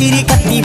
പൂത്തിരി കത്തി